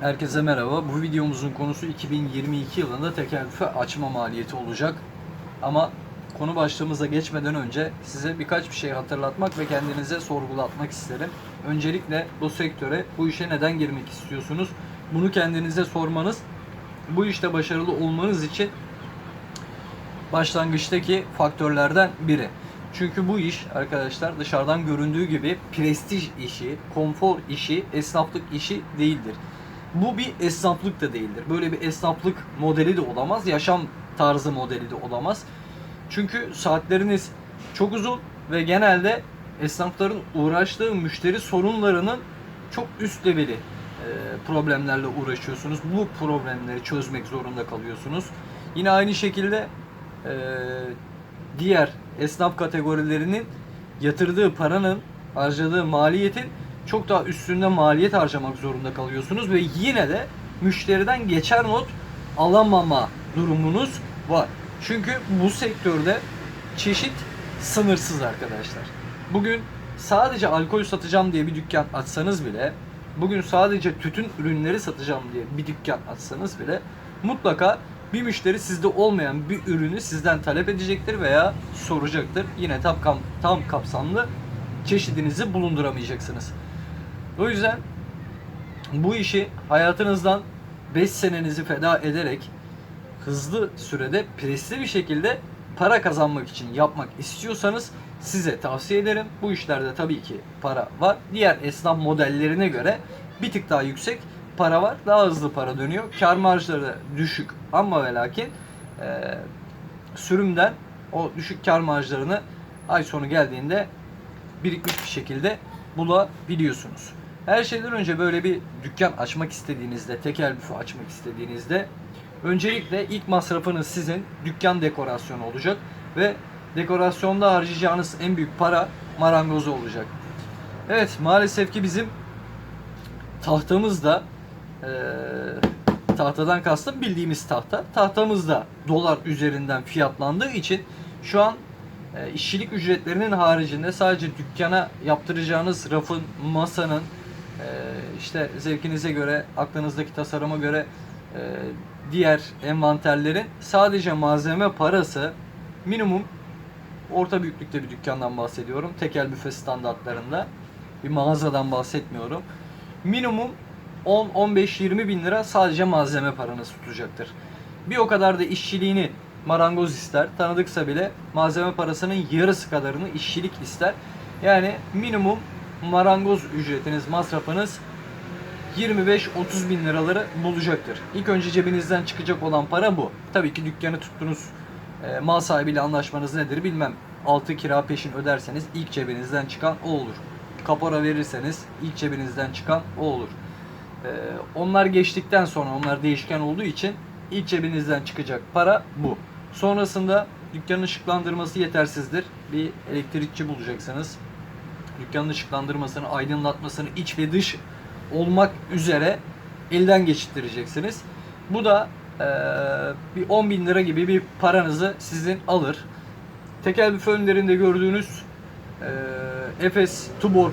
Herkese merhaba. Bu videomuzun konusu 2022 yılında tekel büfe açma maliyeti olacak. Ama konu başlığımıza geçmeden önce size birkaç bir şey hatırlatmak ve kendinize sorgulatmak isterim. Öncelikle bu sektöre, bu işe neden girmek istiyorsunuz? Bunu kendinize sormanız, bu işte başarılı olmanız için başlangıçtaki faktörlerden biri. Çünkü bu iş arkadaşlar dışarıdan göründüğü gibi prestij işi, konfor işi, esnaflık işi değildir. Bu bir esnaflık da değildir. Böyle bir esnaflık modeli de olamaz, yaşam tarzı modeli de olamaz. Çünkü saatleriniz çok uzun ve genelde esnafların uğraştığı müşteri sorunlarının çok üst leveli e, problemlerle uğraşıyorsunuz. Bu problemleri çözmek zorunda kalıyorsunuz. Yine aynı şekilde e, diğer esnaf kategorilerinin yatırdığı paranın, harcadığı maliyetin çok daha üstünde maliyet harcamak zorunda kalıyorsunuz ve yine de müşteriden geçer not alamama durumunuz var. Çünkü bu sektörde çeşit sınırsız arkadaşlar. Bugün sadece alkol satacağım diye bir dükkan açsanız bile, bugün sadece tütün ürünleri satacağım diye bir dükkan açsanız bile mutlaka bir müşteri sizde olmayan bir ürünü sizden talep edecektir veya soracaktır. Yine tam, tam kapsamlı çeşidinizi bulunduramayacaksınız. O yüzden bu işi hayatınızdan 5 senenizi feda ederek hızlı sürede presli bir şekilde para kazanmak için yapmak istiyorsanız size tavsiye ederim. Bu işlerde tabii ki para var. Diğer esnaf modellerine göre bir tık daha yüksek para var. Daha hızlı para dönüyor. Kar marjları da düşük ama ve lakin e, sürümden o düşük kar marjlarını ay sonu geldiğinde birikmiş bir şekilde bulabiliyorsunuz. Her şeyden önce böyle bir dükkan açmak istediğinizde, tekel büfe açmak istediğinizde öncelikle ilk masrafınız sizin dükkan dekorasyonu olacak ve dekorasyonda harcayacağınız en büyük para marangozu olacak. Evet maalesef ki bizim tahtamız da tahtadan kastım bildiğimiz tahta. Tahtamız da dolar üzerinden fiyatlandığı için şu an işçilik ücretlerinin haricinde sadece dükkana yaptıracağınız rafın, masanın e, işte zevkinize göre, aklınızdaki tasarıma göre e, diğer envanterlerin sadece malzeme parası minimum orta büyüklükte bir dükkandan bahsediyorum. Tekel büfe standartlarında. Bir mağazadan bahsetmiyorum. Minimum 10, 15, 20 bin lira sadece malzeme paranız tutacaktır. Bir o kadar da işçiliğini marangoz ister. Tanıdıksa bile malzeme parasının yarısı kadarını işçilik ister. Yani minimum marangoz ücretiniz, masrafınız 25-30 bin liraları bulacaktır. İlk önce cebinizden çıkacak olan para bu. Tabii ki dükkanı tuttunuz, e, mal sahibiyle anlaşmanız nedir bilmem. Altı kira peşin öderseniz ilk cebinizden çıkan o olur. Kapora verirseniz ilk cebinizden çıkan o olur. E, onlar geçtikten sonra onlar değişken olduğu için ilk cebinizden çıkacak para bu. Sonrasında dükkanın ışıklandırması yetersizdir. Bir elektrikçi bulacaksınız. Dükkanın ışıklandırmasını, aydınlatmasını iç ve dış olmak üzere elden geçirtireceksiniz. Bu da eee, bir 10 bin lira gibi bir paranızı sizin alır. Tekel büfe önlerinde gördüğünüz eee, Efes, Tuborg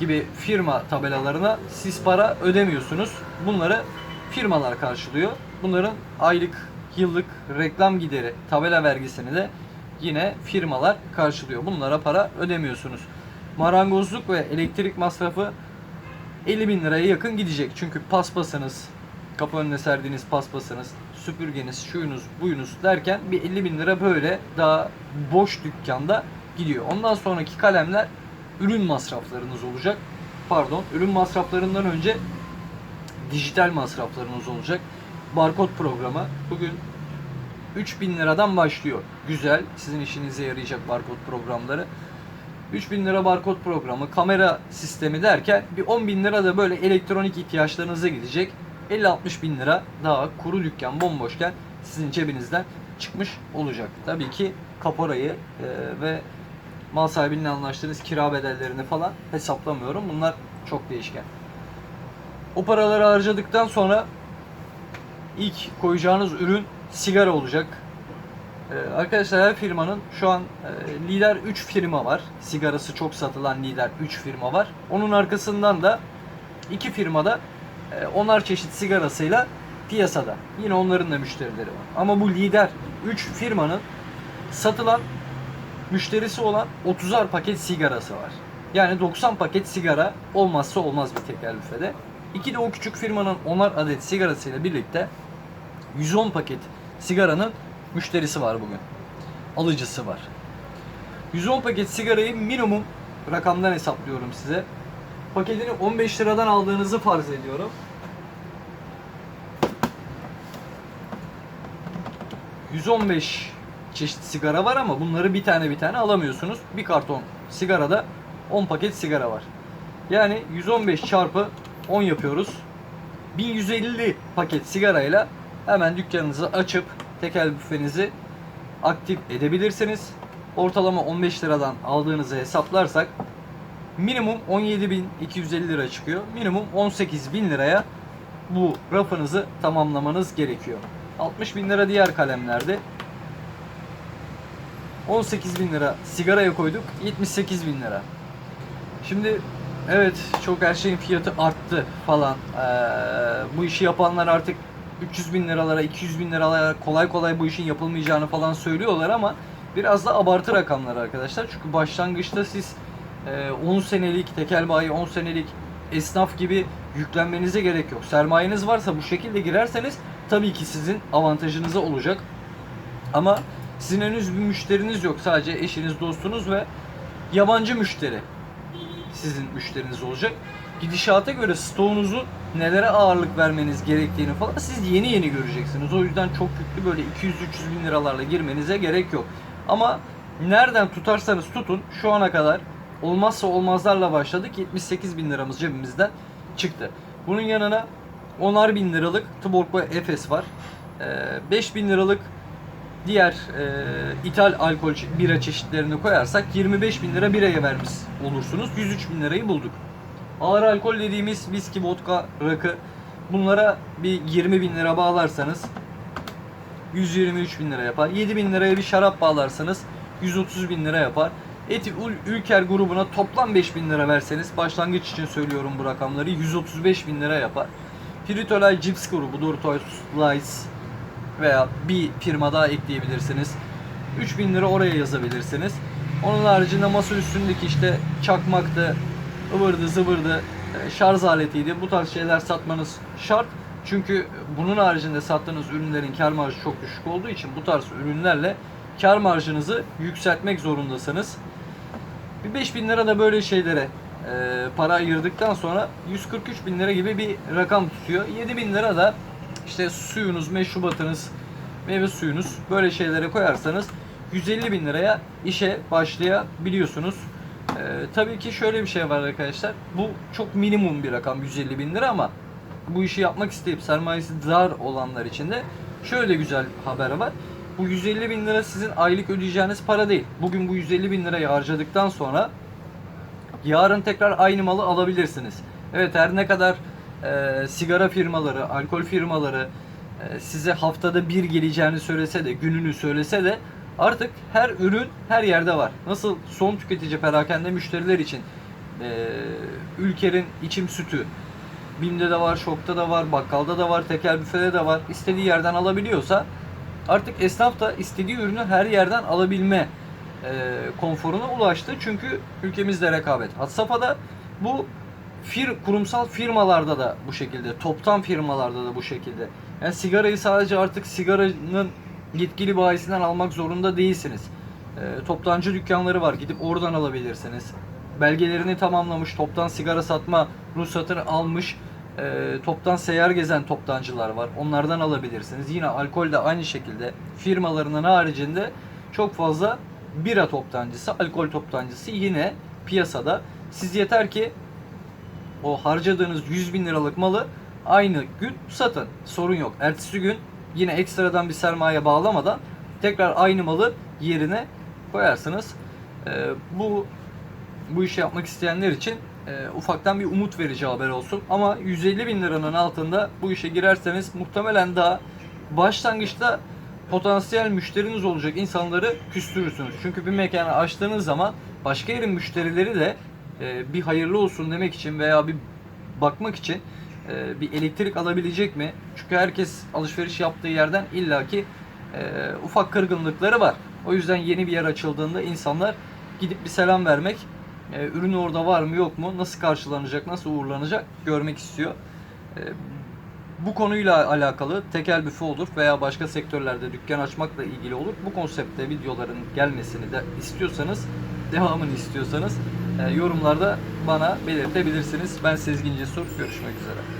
gibi firma tabelalarına siz para ödemiyorsunuz. Bunları firmalar karşılıyor. Bunların aylık, yıllık reklam gideri, tabela vergisini de yine firmalar karşılıyor. Bunlara para ödemiyorsunuz. Marangozluk ve elektrik masrafı 50 bin liraya yakın gidecek. Çünkü paspasınız, kapı önüne serdiğiniz paspasınız, süpürgeniz, şuyunuz, buyunuz derken bir 50 bin lira böyle daha boş dükkanda gidiyor. Ondan sonraki kalemler ürün masraflarınız olacak. Pardon, ürün masraflarından önce dijital masraflarınız olacak. Barkod programı bugün 3000 liradan başlıyor. Güzel, sizin işinize yarayacak barkod programları. 3000 lira barkod programı, kamera sistemi derken bir 10 bin lira da böyle elektronik ihtiyaçlarınıza gidecek. 50-60 bin lira daha kuru dükkan bomboşken sizin cebinizden çıkmış olacak. Tabii ki kaporayı e, ve mal sahibiyle anlaştığınız kira bedellerini falan hesaplamıyorum. Bunlar çok değişken. O paraları harcadıktan sonra ilk koyacağınız ürün sigara olacak. Ee, arkadaşlar her firmanın şu an e, lider 3 firma var. Sigarası çok satılan lider 3 firma var. Onun arkasından da iki firmada e, onar çeşit sigarasıyla piyasada. Yine onların da müşterileri var. Ama bu lider 3 firmanın satılan müşterisi olan 30'ar paket sigarası var. Yani 90 paket sigara olmazsa olmaz bir tekel büfede. İki de o küçük firmanın 10'ar adet sigarasıyla birlikte 110 paket sigaranın müşterisi var bugün. Alıcısı var. 110 paket sigarayı minimum rakamdan hesaplıyorum size. Paketini 15 liradan aldığınızı farz ediyorum. 115 çeşit sigara var ama bunları bir tane bir tane alamıyorsunuz. Bir karton sigarada 10 paket sigara var. Yani 115 çarpı 10 yapıyoruz. 1150 paket sigarayla hemen dükkanınızı açıp tekel büfenizi aktif edebilirsiniz. Ortalama 15 liradan aldığınızı hesaplarsak minimum 17.250 lira çıkıyor. Minimum 18.000 liraya bu rafınızı tamamlamanız gerekiyor. 60 bin lira diğer kalemlerde. 18 bin lira sigaraya koyduk. 78 bin lira. Şimdi evet çok her şeyin fiyatı arttı falan. Ee, bu işi yapanlar artık 300 bin liralara 200 bin liralara kolay kolay bu işin yapılmayacağını falan söylüyorlar ama biraz da abartı rakamlar arkadaşlar. Çünkü başlangıçta siz e, 10 senelik tekel bayi 10 senelik esnaf gibi yüklenmenize gerek yok. Sermayeniz varsa bu şekilde girerseniz tabii ki sizin avantajınıza olacak. Ama sizin henüz bir müşteriniz yok. Sadece eşiniz, dostunuz ve yabancı müşteri sizin müşteriniz olacak. Gidişata göre stoğunuzu nelere ağırlık vermeniz gerektiğini falan siz yeni yeni göreceksiniz. O yüzden çok yüklü böyle 200-300 bin liralarla girmenize gerek yok. Ama nereden tutarsanız tutun şu ana kadar olmazsa olmazlarla başladık. 78 bin liramız cebimizden çıktı. Bunun yanına 10'ar bin liralık Tuborg ve Efes var. Ee, 5 bin liralık diğer e, ithal alkol bira çeşitlerini koyarsak 25 bin lira biraya vermiş olursunuz. 103 bin lirayı bulduk. Ağır alkol dediğimiz viski, vodka, rakı bunlara bir 20 bin lira bağlarsanız 123 bin lira yapar. 7 bin liraya bir şarap bağlarsanız 130 bin lira yapar. Eti Ül- Ülker grubuna toplam 5 bin lira verseniz başlangıç için söylüyorum bu rakamları 135 bin lira yapar. Piritolay Cips grubu, Doritos Slice veya bir firma daha ekleyebilirsiniz. 3000 lira oraya yazabilirsiniz. Onun haricinde masa üstündeki işte çakmaktı, ıvırdı zıvırdı, e, şarj aletiydi. Bu tarz şeyler satmanız şart. Çünkü bunun haricinde sattığınız ürünlerin kar marjı çok düşük olduğu için bu tarz ürünlerle kar marjınızı yükseltmek zorundasınız. Bir 5000 lira da böyle şeylere e, para ayırdıktan sonra 143 bin lira gibi bir rakam tutuyor. 7 bin lira da işte suyunuz, meşrubatınız, meyve suyunuz böyle şeylere koyarsanız 150 bin liraya işe başlayabiliyorsunuz. E, tabii ki şöyle bir şey var arkadaşlar. Bu çok minimum bir rakam 150 bin lira ama bu işi yapmak isteyip sermayesi dar olanlar için de şöyle güzel haber var. Bu 150 bin lira sizin aylık ödeyeceğiniz para değil. Bugün bu 150 bin lirayı harcadıktan sonra yarın tekrar aynı malı alabilirsiniz. Evet her ne kadar e, sigara firmaları, alkol firmaları e, size haftada bir geleceğini söylese de, gününü söylese de artık her ürün her yerde var. Nasıl son tüketici perakende müşteriler için e, Ülker'in içim sütü, Bim'de de var, Şok'ta da var, bakkalda da var, tekel büfede de var. İstediği yerden alabiliyorsa artık esnaf da istediği ürünü her yerden alabilme e, konforuna ulaştı. Çünkü ülkemizde rekabet had safhada. Bu fir, kurumsal firmalarda da bu şekilde, toptan firmalarda da bu şekilde. Yani sigarayı sadece artık sigaranın yetkili bayisinden almak zorunda değilsiniz. E, toptancı dükkanları var. Gidip oradan alabilirsiniz. Belgelerini tamamlamış, toptan sigara satma ruhsatını almış, e, toptan seyyar gezen toptancılar var. Onlardan alabilirsiniz. Yine alkol de aynı şekilde firmalarının haricinde çok fazla bira toptancısı, alkol toptancısı yine piyasada. Siz yeter ki o harcadığınız 100 bin liralık malı aynı gün satın. Sorun yok. Ertesi gün yine ekstradan bir sermaye bağlamadan tekrar aynı malı yerine koyarsınız. Ee, bu bu işi yapmak isteyenler için e, ufaktan bir umut verici haber olsun. Ama 150 bin liranın altında bu işe girerseniz muhtemelen daha başlangıçta potansiyel müşteriniz olacak insanları küstürürsünüz. Çünkü bir mekanı açtığınız zaman başka yerin müşterileri de e, bir hayırlı olsun demek için veya bir bakmak için e, bir elektrik alabilecek mi? Çünkü herkes alışveriş yaptığı yerden illaki e, ufak kırgınlıkları var. O yüzden yeni bir yer açıldığında insanlar gidip bir selam vermek, e, ürün orada var mı yok mu, nasıl karşılanacak, nasıl uğurlanacak görmek istiyor. E, bu konuyla alakalı tekel büfe olur veya başka sektörlerde dükkan açmakla ilgili olur. Bu konseptte videoların gelmesini de istiyorsanız, devamını istiyorsanız yorumlarda bana belirtebilirsiniz. Ben Sezgin Cesur. Görüşmek üzere.